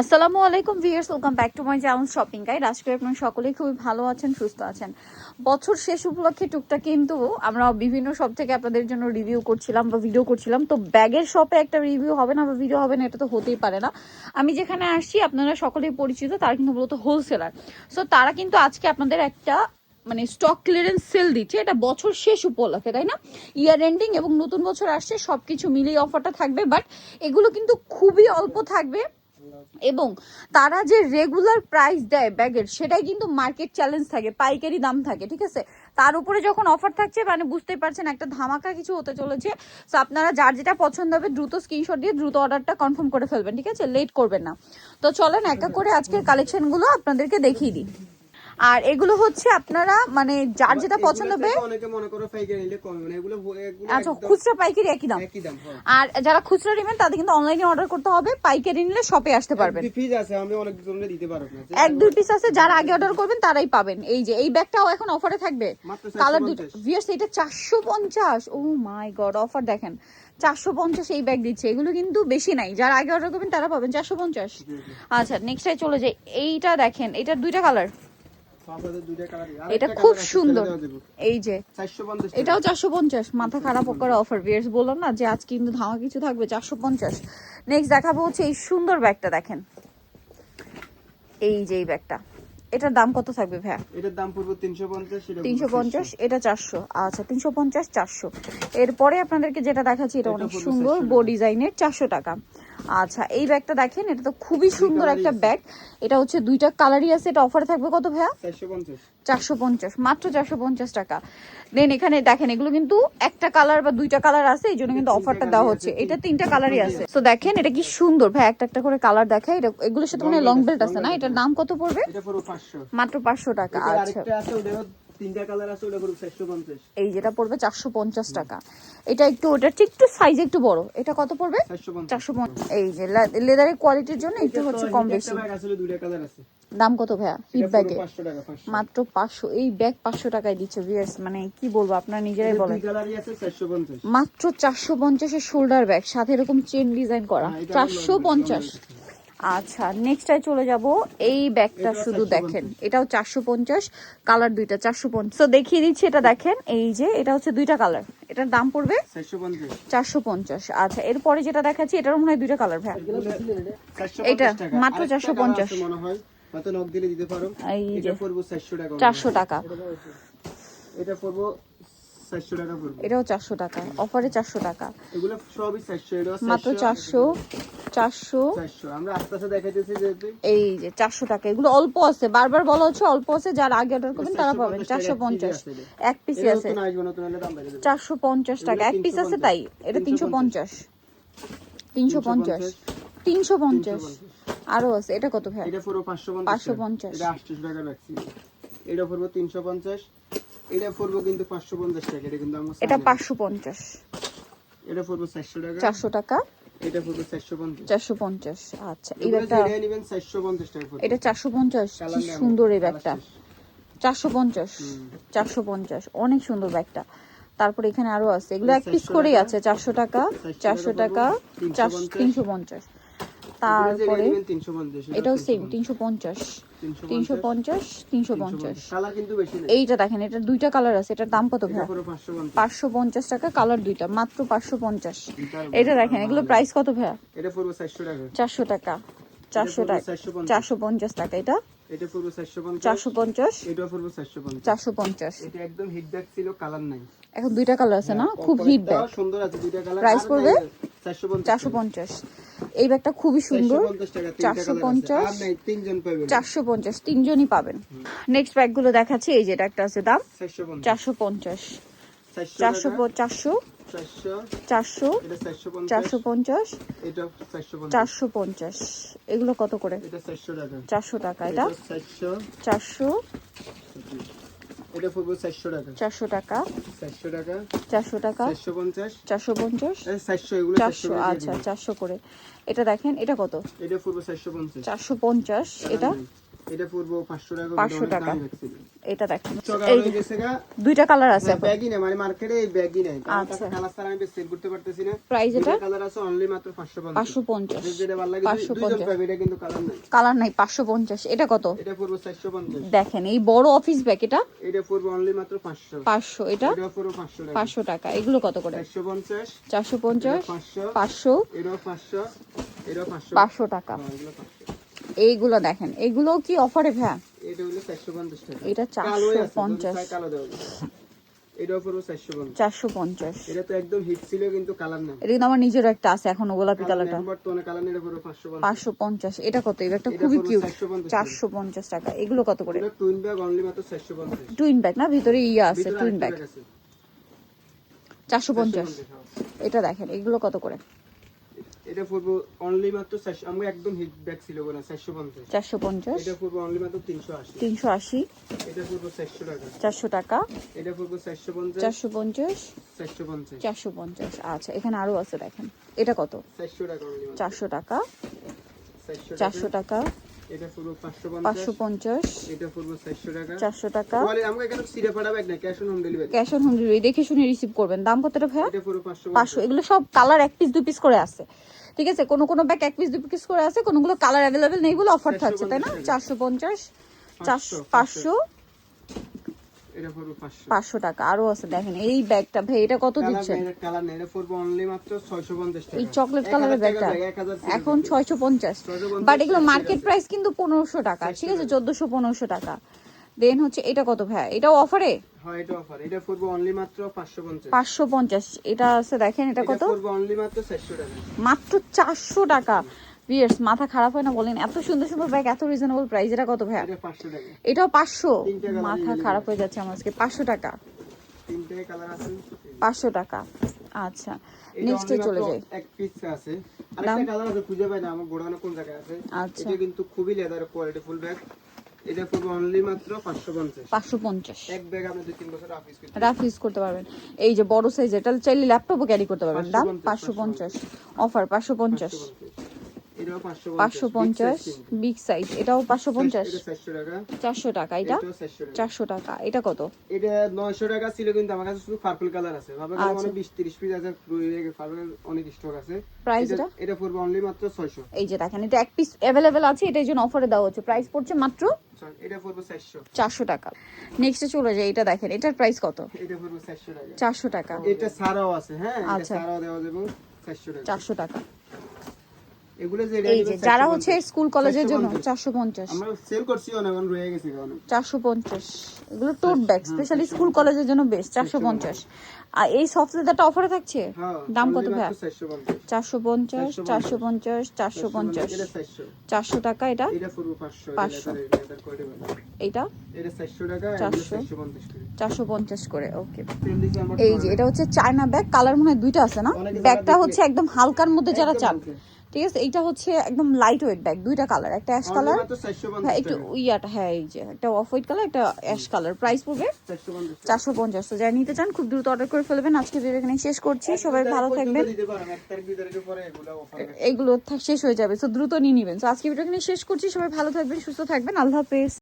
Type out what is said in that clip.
আসসালামু আলাইকুম viewers welcome back to my channel shopping guide আজকে আপনারা সকলেই খুবই ভালো আছেন, সুস্থ আছেন। বছর শেষ উপলক্ষে টুকটাক কিন্তু আমরা বিভিন্ন শপ থেকে আপনাদের জন্য রিভিউ করছিলাম বা ভিডিও করছিলাম। তো ব্যাগের শপে একটা রিভিউ হবে না বা ভিডিও হবে না, এটা তো হতেই পারে না। আমি যেখানে আসছি, আপনারা সকলেই পরিচিত, তারা কিন্তু মূলত হোলসেলার সো তারা কিন্তু আজকে আপনাদের একটা মানে স্টক ক্লিয়ারেন্স সেল দিচ্ছে। এটা বছর শেষ উপলক্ষে, তাই না? ইয়ার এন্ডিং এবং নতুন বছর আসছে, সবকিছু মিলিয়ে অফারটা থাকবে। বাট এগুলো কিন্তু খুবই অল্প থাকবে। এবং তারা যে রেগুলার প্রাইস দেয় ব্যাগের, সেটাই কিন্তু মার্কেট চ্যালেঞ্জ থাকে, পাইকারি দাম থাকে, ঠিক আছে? তার উপরে যখন অফার থাকছে মানে বুঝতেই পারছেন, একটা ধামাকা কিছু হতে চলেছে। তো আপনারা যার যেটা পছন্দ হবে, দ্রুত স্ক্রিনশট দিয়ে দ্রুত অর্ডারটা কনফার্ম করে ফেলবেন, ঠিক আছে? লেট করবেন না। তো চলেন, এক এক করে আজকের কালেকশনগুলো আপনাদেরকে দেখিয়ে দিই। আর এগুলো হচ্ছে আপনারা মানে যার যেটা পছন্দ হবে অনেকে মনে করো পাইকারি নিলে কমে মানে এগুলো এগুলো আচ্ছা খুচরা পাইকারি একই দাম। একই দাম হ্যাঁ। আর যারা খুচরা নেবেন তাদের কিন্তু অনলাইনে অর্ডার করতে হবে পাইকারি নিলে শপে আসতে পারবেন। ফিজ আছে আমি অনেক জনের দিতে পারব। না এক দুই পিস আছে যারা আগে অর্ডার করবেন তারাই পাবেন। এই যে এই ব্যাগটাও এখন অফারে থাকবে। কালার দুটো 450 এটা চারশো পঞ্চাশ। ও মাই গড অফার দেখেন। চারশো পঞ্চাশ এই ব্যাগ দিচ্ছে। এগুলো কিন্তু বেশি নাই। যারা আগে অর্ডার করবেন তারা পাবেন চারশো পঞ্চাশ। আচ্ছা নেক্সট চলে যাই। এইটা দেখেন এটার আপনাদের দুইটা কালার এটা খুব সুন্দর। এই যে এটাও চারশো পঞ্চাশ। মাথা খারাপ করা অফার ভিয়ার্স বললাম না যে আজকে কিন্তু ধামা কিছু থাকবে চারশো পঞ্চাশ। নেক্সট দেখাবো হচ্ছে এই সুন্দর ব্যাগটা দেখেন। এই যে এই ব্যাগটা। এটার দাম কত থাকবে ভাইয়া? এটার দাম পড়বে 350 সেটা তিনশো পঞ্চাশ এটা চারশো। আচ্ছা তিনশো পঞ্চাশ চারশো। এরপরে আপনাদেরকে যেটা দেখাচ্ছি এটা অনেক সুন্দর 400 বো ডিজাইনের চারশো টাকা। আচ্ছা এই ব্যাগটা দেখেন এটা তো খুবই সুন্দর একটা ব্যাগ এটা হচ্ছে দুইটা কালারই আছে এটা অফারে থাকবে কত ভাইয়া? চারশো পঞ্চাশ। মাত্র চারশো পঞ্চাশ টাকা। দেন এখানে দেখেন এগুলো কিন্তু একটা কালার বা দুইটা কালার আছে এই জন্য কিন্তু অফারটা দেওয়া হচ্ছে। এটা তিনটা কালারই আছে। তো দেখেন এটা কি সুন্দর ভাই একটা একটা করে কালার দেখায়। এটা এগুলোর সাথে মানে লং বেল্ট আছে, না? এটার দাম কত পড়বে? এটা পড়বে 500 মাত্র পাঁচশো টাকা আচ্ছা। এই যেটা পড়বে 450 টাকা। এটা একটু ওটা ঠিক একটু সাইজ একটু বড়। এটা কত পড়বে? চারশো এই যে লেদারের কোয়ালিটির জন্য একটু হচ্ছে কম বেশি। দাম কত ভাইয়া? হিট মাত্র 500 এই ব্যাগ 500 টাকায় দিচ্ছে ভিউয়ার্স মানে কি বলব আপনার নিজেরাই বলেন। মাত্র চারশো পঞ্চাশের শোল্ডার ব্যাগ সাথে এরকম চেন ডিজাইন করা। 450 আচ্ছা নেক্সট চলে যাব। এই ব্যাগটা শুধু 450 দেখেন। এটাও চারশো পঞ্চাশ কালার দুইটা চারশো পঞ্চাশ। তো দেখিয়ে দিচ্ছি এটা দেখেন এই যে এটা হচ্ছে দুইটা কালার এটার দাম পড়বে চারশো পঞ্চাশ। আচ্ছা এরপরে যেটা দেখাচ্ছি এটার মনে হয় দুইটা কালার ভাই 450 এটা মাত্র আরেকটা 450 colour আছে হয়তো নক দিলে দিতে পারো। এই যে এটা পড়বে 400 টাকা চারশো টাকা। এটা পড়ব 400 টাকা পড়বে এটাও চারশো টাকা। অফারে চারশো টাকা। এগুলো সবই 400 এটা মাত্র চারশো। চারশো। আমরা এই যে চারশো টাকা এগুলো অল্প আছে। বারবার বলা হচ্ছে অল্প আছে যারা আগে অর্ডার করবেন তারা পাবেন। চারশো পঞ্চাশ। এক পিসি আছে। চারশো পঞ্চাশ টাকা। এক পিস আছে তাই? এটা তিনশো পঞ্চাশ। তিনশো পঞ্চাশ। তিনশো পঞ্চাশ। আরও আছে। এটা কত ভাই? 550 550 এটা 800 টাকা রাখছি। এটা পড়ব 350 এটা পড়ব কিন্তু 550 টাকা। এটা কিন্তু এটা পাঁচশো পঞ্চাশ। এটা পড়ব 400 টাকা। চারশো টাকা। এটা পড়ব 450 চারশো পঞ্চাশ আচ্ছা এই ব্যাগটা যেটা নেবেন 450 টাকা পড়বে। এটা কি সুন্দর এই ব্যাগটা। অনেক সুন্দর ব্যাগটা। তারপর এখানে আরও আছে এগুলো এক পিস করেই আছে চারশো টাকা 400 চারশো টাকা টাকা চারশো 350 তিনশো পঞ্চাশ এগুলো যেটা তারপরে নেবেন 350 এটাও সেম তিনশো পঞ্চাশ। তিনশো পঞ্চাশ তিনশো পঞ্চাশ এইটা দেখেন এটার দুইটা কালার আছে এটার দাম কত ভাই পাঁচশো পঞ্চাশ। টাকা কালার দুইটা মাত্র পাঁচশো পঞ্চাশ। এটা দেখেন এগুলো প্রাইস কত ভাইয়া? এটা পড়ব 400 টাকা। চারশো টাকা চারশো টাকা চারশো পঞ্চাশ। টাকা এটা। এটা পড়ব 450 চারশো পঞ্চাশ। এটা পড়ব 450 চারশো পঞ্চাশ। এটা একদম হিট ব্যাগ ছিল কালার নাই। এখন দুইটা কালার আছে না? খুব হিট ব্যাগ সুন্দর আছে দুইটা কালার Price পড়বে? 450 চারশো পঞ্চাশ। এই ব্যাগটা খুবই সুন্দর। 450 টাকা তিনটা চারশো পঞ্চাশ। চারশো পঞ্চাশ তিনজনই পাবেন। নেক্সট ব্যাগগুলো দেখাচ্ছি এই যেটা একটা আছে দাম। চারশো পঞ্চাশ। 400 চারশো চারশো চারশো। চারশো। পঞ্চাশ। চারশো পঞ্চাশ। এগুলো কত করে? এটা 400 টাকা। চারশো টাকা এটা? 400 চারশো। এটা পড়বে 400 টাকা। চারশো টাকা। 400 টাকা। চারশো টাকা। 450 চারশো পঞ্চাশ। এই 400 এগুলো 400 চারশো আচ্ছা দিয়ে দিন। চারশো করে। এটা দেখেন এটা কত? এটা পড়বে 450 চারশো পঞ্চাশ এটা? এটা পড়বে পাঁচশো টাকা 500 টাকা। এটা দেখেন। এই দুইটা কালার আছে এখন। ব্যাগই নেই মানে মার্কেটে এই ব্যাগই নেই। আচ্ছা। কালার ছাড়া আমি সেল করতে পারতেছি না। প্রাইস এটা? কালার আছে অনলি মাত্র পাঁচশো পঞ্চাশ। পাঁচশো পঞ্চাশ। যেটা ভালো লাগে পাঁচশো দুই- দুইজন পঞ্চাশ। পাবে এটা কিন্তু কালার নাই। কালার নাই পাঁচশো পঞ্চাশ। এটা কত? এটা পড়ব চারশো পঞ্চাশ। দেখেন এই বড় অফিস ব্যাগ এটা? এটা পড়ব অনলি মাত্র পাঁচশো। পাঁচশো এটা? এটা পড়ব পাঁচশো টাকা। পাঁচশো টাকা। এগুলো কত করে? চারশো পঞ্চাশ। চারশো পঞ্চাশ? পাঁচশো। পাঁচশো? এটাও পাঁচশো। এটাও পাঁচশো। পাঁচশো টাকা। হ্যাঁ, এইগুলো দেখেন। এগুলো কি অফারে ভ্যা এটা হলো পঞ্চাশ টাকা। এটা কালোই আছে, যদি 450 কালো দেওয়া এটাও পড়ব চারশো পঞ্চাশ। এটা তো একদম হিট ছিল কিন্তু কালার না এটা কিন্তু আমার নিজেরও একটা আছে এখনও গোলাপি কালারটা কালার এটা কত? এটা খুবই পড়ব কিউট 450 চারশো পঞ্চাশ টাকা। এগুলো কত করে? এটা টুইন ব্যাগ অনলি মাত্র চারশো পঞ্চাশ। টুইন ব্যাগ না? ভিতরে ইয়ে আছে টুইন ব্যাগ চারশো পঞ্চাশ। 450, হ্যাঁ। এটা দেখেন এগুলো কত করে? এটা পড়ব অনলি মাত্র আমরা একদম হিট ব্যাগ ছিল না চারশো পঞ্চাশ। চারশো পঞ্চাশ? এটা পড়ব অনলি মাত্র তিনশো আশি। তিনশো আশি। এটা পড়ব চারশো টাকা। চারশো টাকা? এটা পড়ব চারশো পঞ্চাশ। চারশো পঞ্চাশ? চারশো পঞ্চাশ। চারশো পঞ্চাশ আচ্ছা এখানে আরও আছে দেখেন। এটা কত? চারশো টাকা অনলি চারশো টাকা। চারশো চারশো টাকা। এটা পড়ব পাঁচশো পাঁচশো পঞ্চাশ। পঞ্চাশ এটা পড়ব চারশো টাকা। চারশো টাকা। বলে আমাকে এখানে সিরে পাঠাবে না cash on home delivery cash on home delivery দেখে শুনে রিসিভ করবেন। দাম কতটা ভাইয়া? এটা পুরো পাঁচশো পাঁচশো এগুলো সব কালার এক পিস দুই পিস করে আছে। ঠিক আছে? কোনো কোনো ব্যাগ এক পিস দুই পিস করে আছে কোনোগুলো কালার অ্যাভেলেবেল নেই বলে অফার থাকছে তাই না? চারশো পঞ্চাশ চারশো পাঁচশো। পাঁচশো। টাকা আরও আছে দেখেন এই ব্যাগটা ভাই এটা কত দিচ্ছেন? টাকা। এই চকলেট কালারের ব্যাগটা এখন ছয়শো পঞ্চাশ। বাট এগুলো মার্কেট প্রাইস কিন্তু পনেরোশো টাকা ঠিক আছে? চোদ্দশো পনেরোশো টাকা। দেন হচ্ছে এটা কত ভাই? এটাও অফারে হ্যাঁ এটা অফার এটা পড়ব অনলি মাত্র পাঁচশো পঞ্চাশ। পাঁচশো পঞ্চাশ। এটা আছে দেখেন এটা কত? পড়ব অনলি মাত্র চারশো টাকা। মাত্র মাথা খারাপ হয় না বলেন এত সুন্দর সুন্দর ব্যাগ এত রিজনেবল প্রাইস এটা কত এটা টাকা। এটাও পাঁচশো? তিনটে colour মাথা খারাপ হয়ে যাচ্ছে আমার আজকে পাঁচশো টাকা। তিনটে কালার আছে। পাঁচশো টাকা। আচ্ছা নেক্সটে চলে মাত্র যাই। এক পিস আছে। আরেকটা কালার আছে খুঁজে পাই না আমার গোডাউনে কোন জায়গায় আছে। আচ্ছা। এটা কিন্তু খুবই লেদার কোয়ালিটি ফুল ব্যাগ এটা পড়বে অনলি মাত্র পাঁচশো পঞ্চাশ। পাঁচশো পঞ্চাশ। এক ব্যাগ আপনি দুই তিন বছর অফিস করতে রাফ ইউজ করতে পারবেন। এই যে বড় সাইজ এটা চাইলে ল্যাপটপও ক্যারি করতে পারবেন। দাম 550, পাঁচশো পঞ্চাশ। অফার পাঁচশো পঞ্চাশ। এটাও পাঁচশো পাঁচশো পঞ্চাশ বিগ সাইজ এটাও পাঁচশো পঞ্চাশ। চারশো টাকা। এটা? চারশো টাকা। এটা কত? এটা নয়শো টাকা ছিল কিন্তু আমার কাছে শুধু পার্পল কালার আছে। ভাবে আচ্ছা। মানে বিশ তিরিশ পিস আছে অনেক স্টক আছে। Price এটা- এটা? এটা পড়বে অনলি মাত্র ছয়শো। এই যে দেখেন এটা এক পিস অ্যাভেলেবেল আছে এটা এই জন্য অফারে দেওয়া হচ্ছে। প্রাইস পড়ছে মাত্র এটা পড়বে চারশো। চারশো টাকা। নেক্সটে চলে যায় এটা দেখেন এটার প্রাইস কত? এটা পড়বে চারশো টাকা। এটা আছে হ্যাঁ এটা আচ্ছা। দেওয়া যাবে চারশো টাকা। চারশো টাকা। এগুলো যে যারা হচ্ছে স্কুল কলেজের জন্য চারশো পঞ্চাশ। আমরা সেল করছি অনেক অনেক রয়ে গেছি অনেক চারশো পঞ্চাশ। এগুলো টোট ব্যাগ স্পেশালি স্কুল কলেজের জন্য বেস্ট চারশো পঞ্চাশ। আর এই সফট লেদারটা অফারে থাকছে? হ্যাঁ দাম কত ভাইয়া? মাত্র চারশো পঞ্চাশ। চারশো পঞ্চাশ চারশো পঞ্চাশ। চারশো পঞ্চাশ এটা চারশো। চারশো টাকা এটা? এটা পড়বে পাঁচশো পাঁচশো। এটা। এটা এটা চারশো টাকা এগুলো চারশো। চারশো পঞ্চাশ করে। ওকে এই যে এটা হচ্ছে চায়না ব্যাগ কালার মনে হয় দুইটা আছে না? ব্যাগটা হচ্ছে একদম হালকার মধ্যে যারা চান। ঠিক আছে? এইটা হচ্ছে একদম লাইট ওয়েট ব্যাগ দুইটা কালার একটা অ্যাশ কালার হ্যাঁ একটু। ইয়াটা হ্যাঁ এই যে একটা অফ হোয়াইট কালার একটা অ্যাশ কালার প্রাইস পড়বে চারশো পঞ্চাশ তো যারা নিতে চান খুব দ্রুত অর্ডার করে ফেলবেন। আজকে ভিডিও এখানে শেষ করছি। সবাই ভালো থাকবে থাকবেন। এগুলো শেষ হয়ে যাবে। তো দ্রুত নিয়ে নেবেন। তো আজকে ভিডিও এখানে শেষ করছি। সবাই ভালো থাকবেন সুস্থ থাকবেন। আল্লাহ হাফেজ।